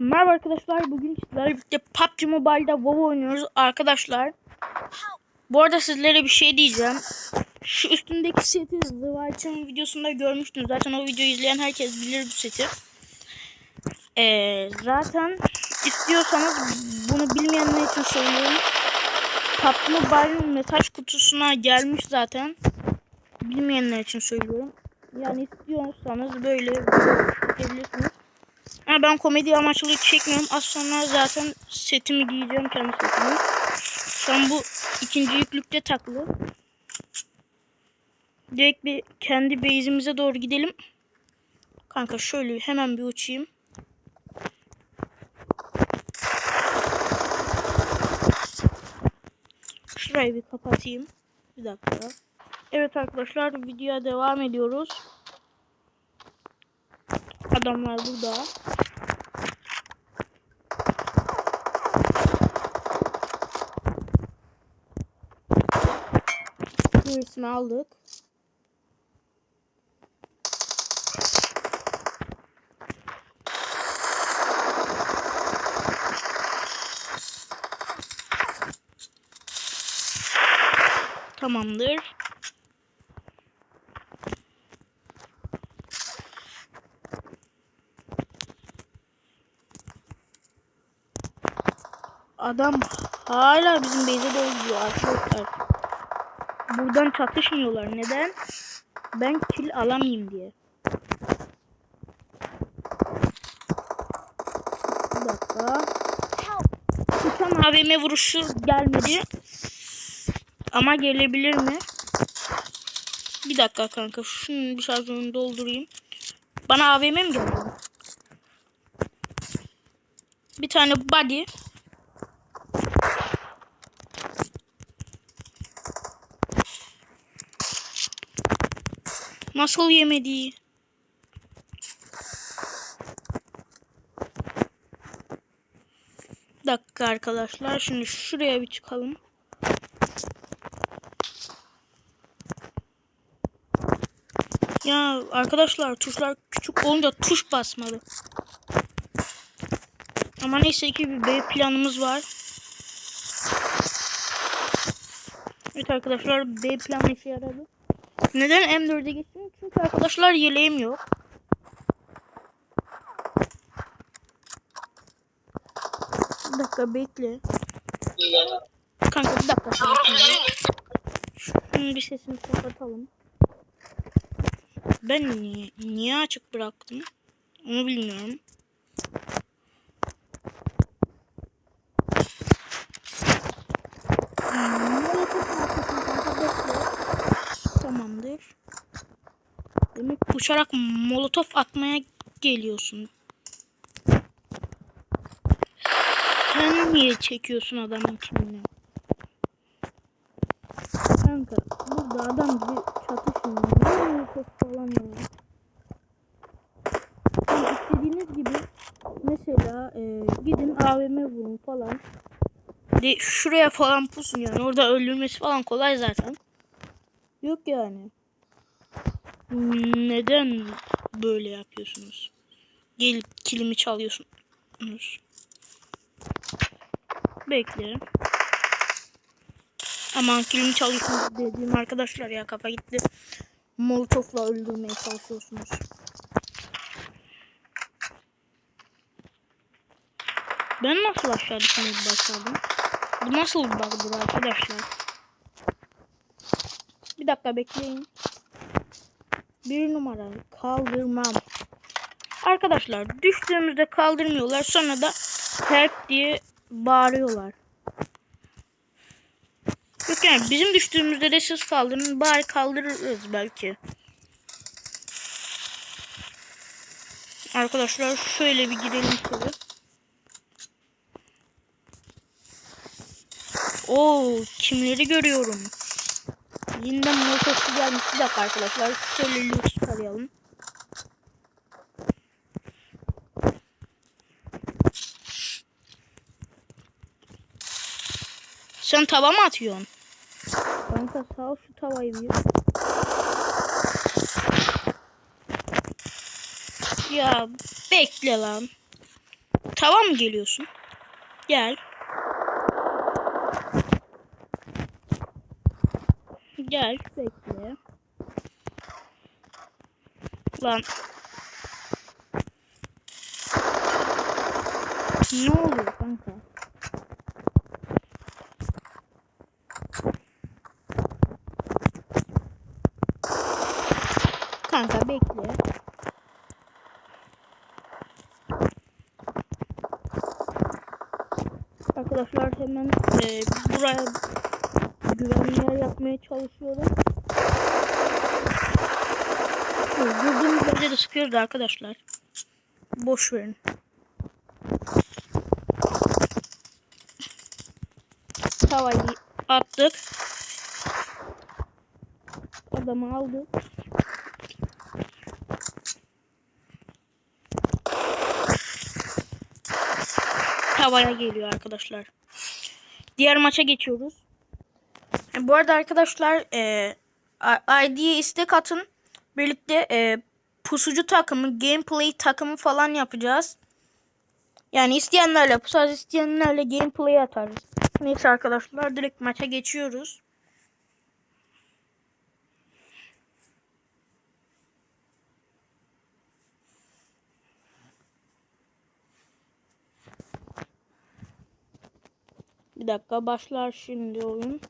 Merhaba arkadaşlar. Bugün sizlerle birlikte PUBG Mobile'da WoW oynuyoruz arkadaşlar. Bu arada sizlere bir şey diyeceğim. Şu üstündeki seti White'ın videosunda görmüştünüz. Zaten o videoyu izleyen herkes bilir bu seti. Ee, zaten istiyorsanız bunu bilmeyenler için söylüyorum. PUBG Mobile'ın mesaj kutusuna gelmiş zaten. Bilmeyenler için söylüyorum. Yani istiyorsanız böyle çekebilirsiniz. Ben komedi amaçlı çekmiyorum. Az sonra zaten setimi giyeceğim kendi setimi. Şu an bu ikinci yüklükte takılı. Direkt bir kendi base'imize doğru gidelim. Kanka şöyle hemen bir uçayım. Şurayı bir kapatayım. Bir dakika. Evet arkadaşlar videoya devam ediyoruz. Adamlar burada. Birisini aldık. Tamamdır. Adam hala bizim base'e doğru arkadaşlar. Buradan çatışmıyorlar. Neden? Ben kill alamayayım diye. Bir dakika. Tutan AVM vuruşu gelmedi. Ama gelebilir mi? Bir dakika kanka. Şunun bir şarjını doldurayım. Bana AVM mi geldi? Bir tane body. Nasıl yemedi? Dakika arkadaşlar. Şimdi şuraya bir çıkalım. Ya arkadaşlar tuşlar küçük olunca tuş basmadı. Ama neyse ki bir B planımız var. Evet arkadaşlar B planı işe yaradı. Neden M4'e geçtim? Çünkü arkadaşlar yeleğim yok. Bir dakika bekle. Kanka bir dakika. Şunun bir sesini kapatalım. Ben niye, niye açık bıraktım? Onu bilmiyorum. Tamamdır. Demek uçarak molotof atmaya geliyorsun. Sen niye çekiyorsun adamın kimliğini? Kanka burada adam gibi çatışmıyor. Ne molotof falan ya. Yani istediğiniz gibi mesela e, gidin AVM vurun falan. De şuraya falan pusun yani. Orada öldürmesi falan kolay zaten. Yok yani. Neden böyle yapıyorsunuz? Gelip kilimi çalıyorsunuz. Bekle. Aman kilimi çalıyorsunuz dediğim arkadaşlar ya kafa gitti. Molotof'la öldürmeye çalışıyorsunuz. Ben nasıl aşağı düşmeyi başladım? Bu nasıl bir arkadaşlar? Bir dakika bekleyin. Bir numara kaldırmam. Arkadaşlar düştüğümüzde kaldırmıyorlar. Sonra da help diye bağırıyorlar. Yok yani bizim düştüğümüzde de siz kaldırın. Bari kaldırırız belki. Arkadaşlar şöyle bir gidelim şöyle. Oo kimleri görüyorum. Yeniden molotoflu gelmiş. Bir dakika arkadaşlar. Şöyle lüks arayalım. Sen tava mı atıyorsun? Kanka sağ ol şu tavayı bir. Ya bekle lan. Tava mı geliyorsun? Gel. Gel bekle. Lan. Ne oluyor kanka? Kanka bekle. Arkadaşlar hemen e, buraya güvenli yer yapmaya çalışıyorum. Gördüğünüz yerde de sıkıyoruz arkadaşlar. Boş verin. Tavayı attık. Adamı aldık. Tavaya geliyor arkadaşlar. Diğer maça geçiyoruz. Bu arada arkadaşlar e, ID'ye istek atın. Birlikte e, pusucu takımı, gameplay takımı falan yapacağız. Yani isteyenlerle, pusaz isteyenlerle gameplay atarız. Neyse arkadaşlar direkt maça geçiyoruz. Bir dakika başlar şimdi oyun.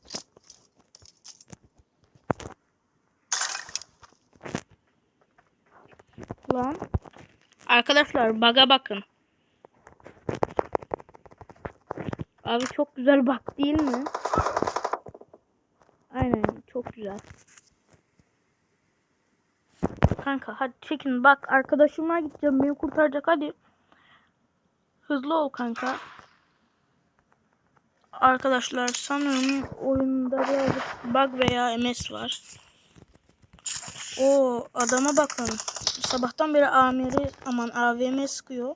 Lan. Arkadaşlar baga bakın. Abi çok güzel bak değil mi? Aynen çok güzel. Kanka hadi çekin bak arkadaşıma gideceğim beni kurtaracak hadi. Hızlı ol kanka. Arkadaşlar sanırım oyunda birazcık bug veya MS var. O adama bakın. Sabahtan beri amiri aman AVM sıkıyor.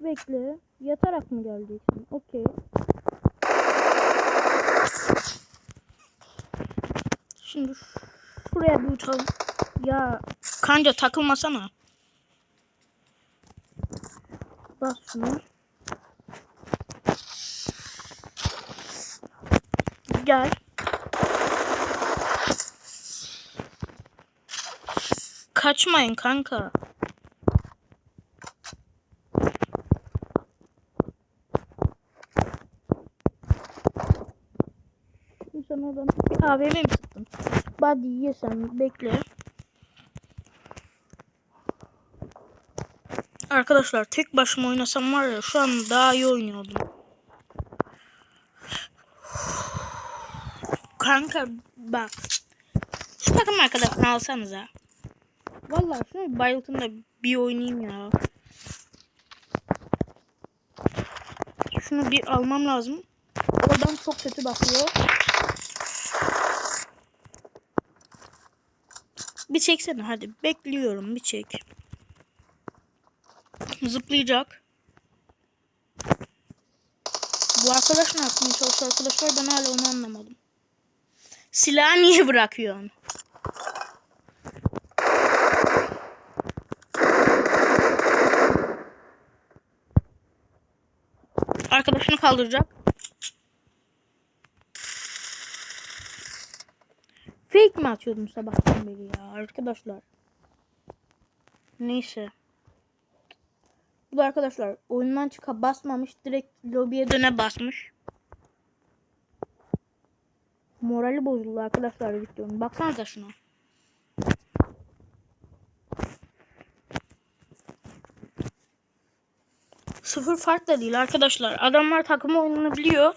Bekle. Yatarak mı geleceksin? Okey. Şimdi şuraya bir uçalım. Ya kanca takılmasana. Bas şunu. Gel. Kaçmayın kanka. Sen oradan bir AVM mi sıktın? Body yesen bekle. Arkadaşlar tek başıma oynasam var ya şu an daha iyi oynuyordum. Kanka bak. Şu takım arkadaşını alsanıza. Vallahi şunu bayıltın da bir oynayayım ya. Şunu bir almam lazım. Oradan çok kötü bakıyor. Bir çeksene hadi. Bekliyorum bir çek. Zıplayacak. Bu arkadaş ne yapmaya çalışıyor arkadaşlar ben hala onu anlamadım. Silahı niye bırakıyorsun? Arkadaşını kaldıracak. Fake mi atıyordum sabahtan beri ya arkadaşlar? Neyse. Bu da arkadaşlar oyundan çıka basmamış direkt lobiye döne basmış. Morali bozuldu arkadaşlar videonun. Baksanıza şuna. Sıfır fark da değil arkadaşlar. Adamlar takım oyununu biliyor.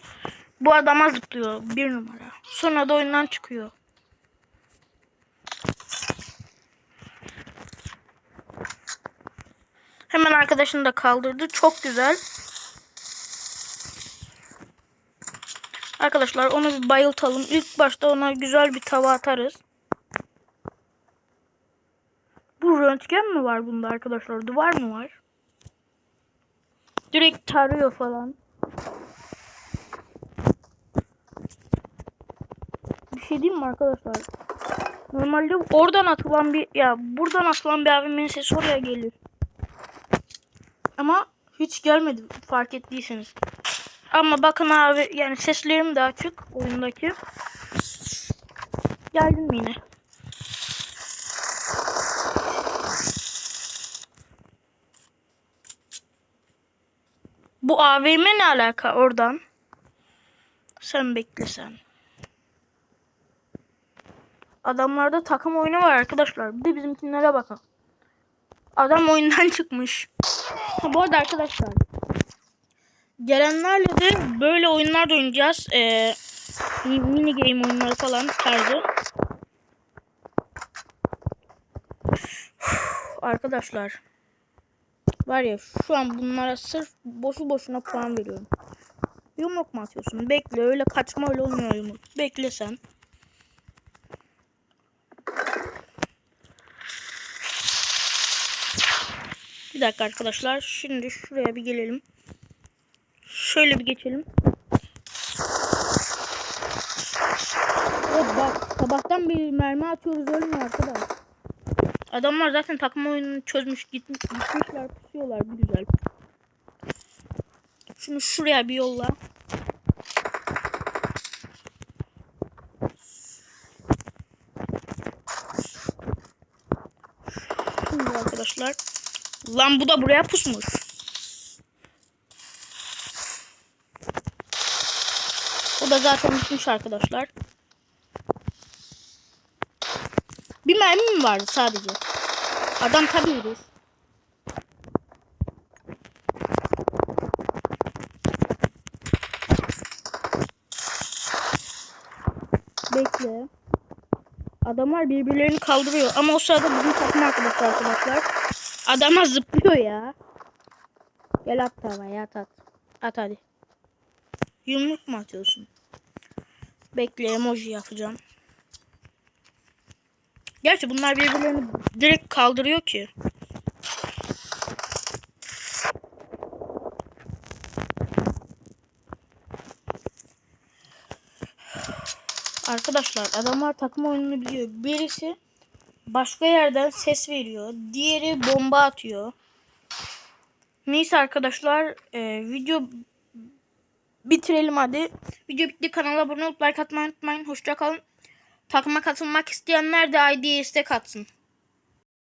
Bu adama zıplıyor bir numara. Sonra da oyundan çıkıyor. Hemen arkadaşını da kaldırdı. Çok güzel. Arkadaşlar onu bir bayıltalım. İlk başta ona güzel bir tava atarız. Bu röntgen mi var bunda arkadaşlar? Duvar mı var? Direkt tarıyor falan. Bir şey diyeyim mi arkadaşlar? Normalde oradan atılan bir ya buradan atılan bir abimin sesi oraya gelir. Ama hiç gelmedi fark ettiyseniz. Ama bakın abi yani seslerim de açık oyundaki. Geldin mi yine? Bu AVM ne alaka oradan? Sen bekle sen. Adamlarda takım oyunu var arkadaşlar. Bir de bizimkinlere bakın. Adam oyundan çıkmış. Ha, bu arada arkadaşlar. Gelenlerle de böyle oyunlar da oynayacağız. Ee, mini game oyunları falan tarzı. Arkadaşlar. Var ya şu an bunlara sırf boşu boşuna puan veriyorum. Yumruk mu atıyorsun? Bekle öyle kaçma öyle olmuyor yumruk. Bekle sen. Bir dakika arkadaşlar. Şimdi şuraya bir gelelim. Şöyle bir geçelim. Evet bak sabahtan bir mermi atıyoruz ölmüyor arkadaş. Adamlar zaten takım oyununu çözmüş gitmiş, gitmişler pusuyorlar bir güzel. Şunu şuraya bir yolla. Şimdi arkadaşlar. Lan bu da buraya pusmuş. O da zaten bitmiş arkadaşlar. Bir mermi mi vardı sadece? Adam tabii vurur. Bekle. Adamlar birbirlerini kaldırıyor ama o sırada bizim takım arkadaşı arkadaşlar. Adama zıplıyor ya. Gel at tavaya at at. At hadi. Yumruk mu atıyorsun? Bekle emoji yapacağım. Gerçi bunlar birbirlerini direkt kaldırıyor ki. Arkadaşlar adamlar takım oyununu biliyor. Birisi başka yerden ses veriyor. Diğeri bomba atıyor. Neyse arkadaşlar e, video bitirelim hadi. Video bitti. Kanala abone olup like atmayı unutmayın. Hoşça kalın. Takıma katılmak isteyenler de ID'ye istek atsın.